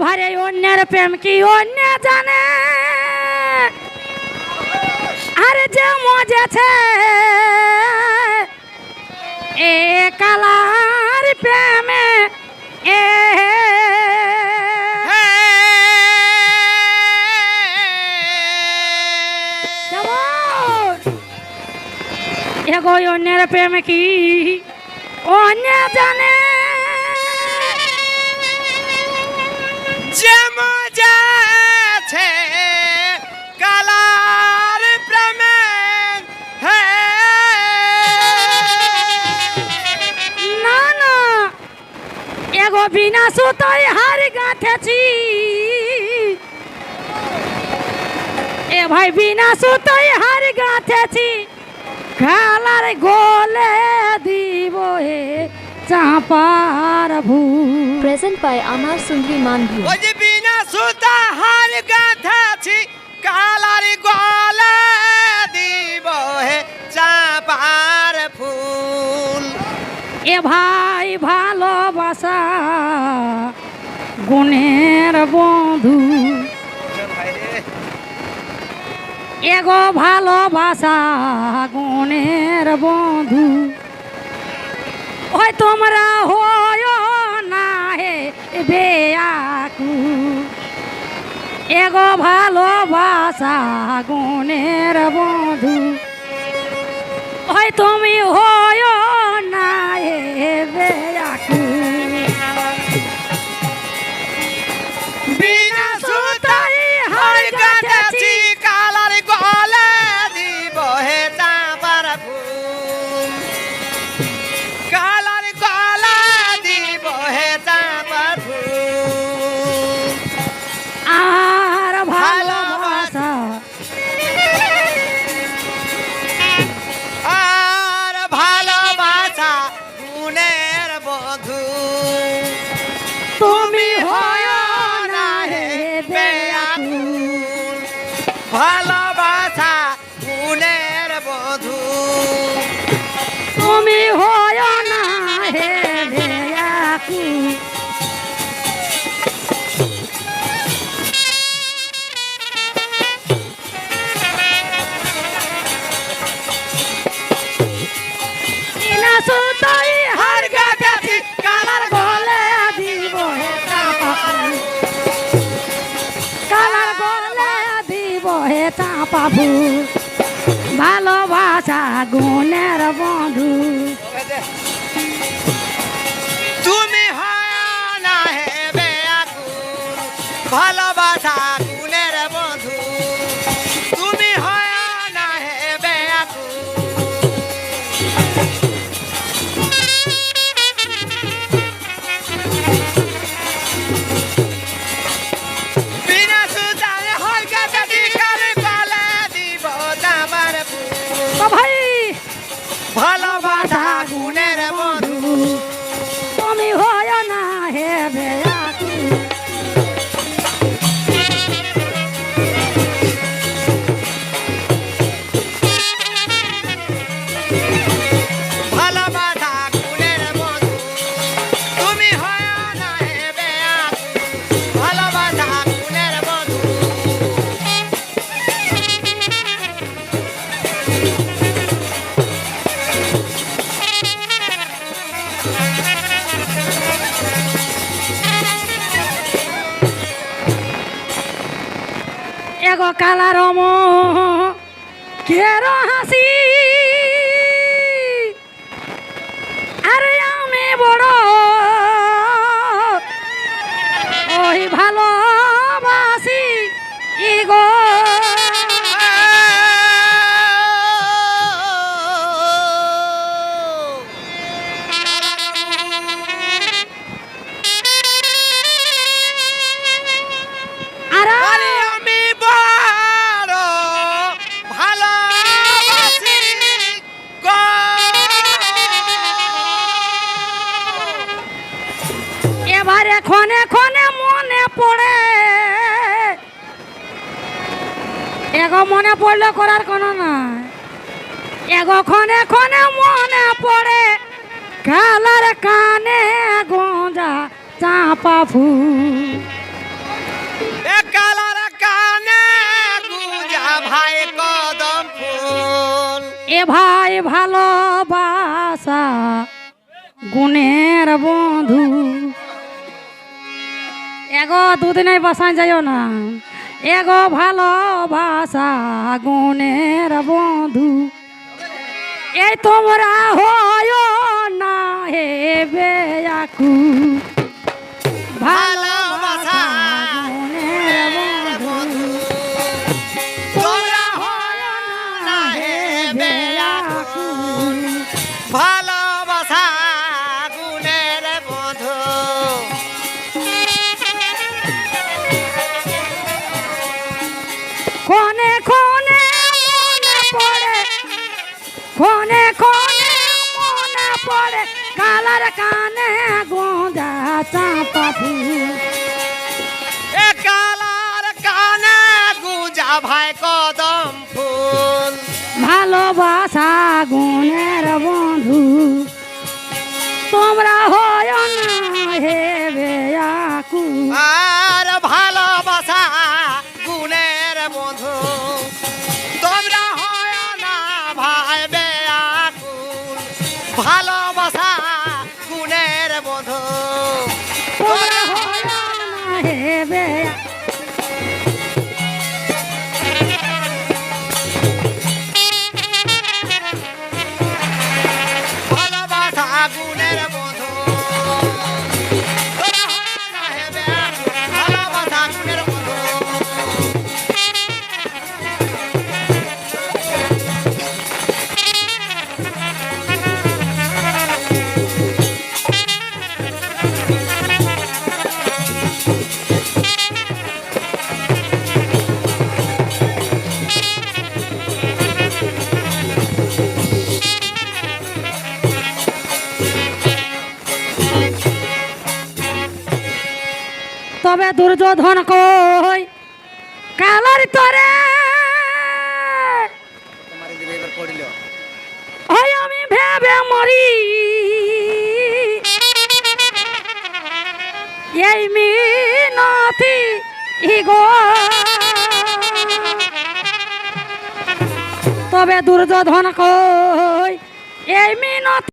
এবারে অন্যের প্রেম কি অন্য জানে? আরে যে মজেছে, এ কালার প্রেমে, এ এগো অন্যের প্রেম কি অন্য জানে? বিনা সুতোয় হার গাঁথেছি। এ ভাই বিনা সুতোয় হার গাঁথেছি। কালার গোলে দিব হে চাপার ভূ Present by Amar Sundri Manbhu. ওই যে বিনা সুতা হার গাঁথাছি কালার গলা দিব হে চাপার ফুল এ ভাই ভালোবাসা গুণের বন্ধু এগো ভালোবাসা গুণের বন্ধু ওই তোমরা হয় না হে বেয়াকু। এগো ভালোবাসা গুণের বন্ধু ওই তুমি হয় সুতাই হার গাছি কালার দিব কালার গলে হে চাপা ভালোবাসা গুণের বন্ধু। তুমি হয় ভালোবাসা ভাই ভালোবাসা এগো কালার এগো মনে পড়লে করার কোনো নয় এগো ক্ষণে ক্ষণে মনে পড়ে খেলার কানে গোঁজা চাঁপা ফুল। কালার কানে ভাই কদম ফুল। এ ভাই ভালোবাসা গুণের বন্ধু। এগো দুদিনে বাসায় যাইও না। এগো ভালোবাসা গুণের বন্ধু। এই তোমরা হয় না হে বেয়াকু ভালোবাসা এ কালার কানে গুজা ভাই কদম ফুল। ভালোবাসা গুণের বন্ধু। তোমরা হয় না হে বেয়াকু আর তবে দুর্যোধন কই? কালার তরে। আমি ভেবে মরি। এই মিনতি ইগো। তবে দুর্যোধন কই? এই মিনতি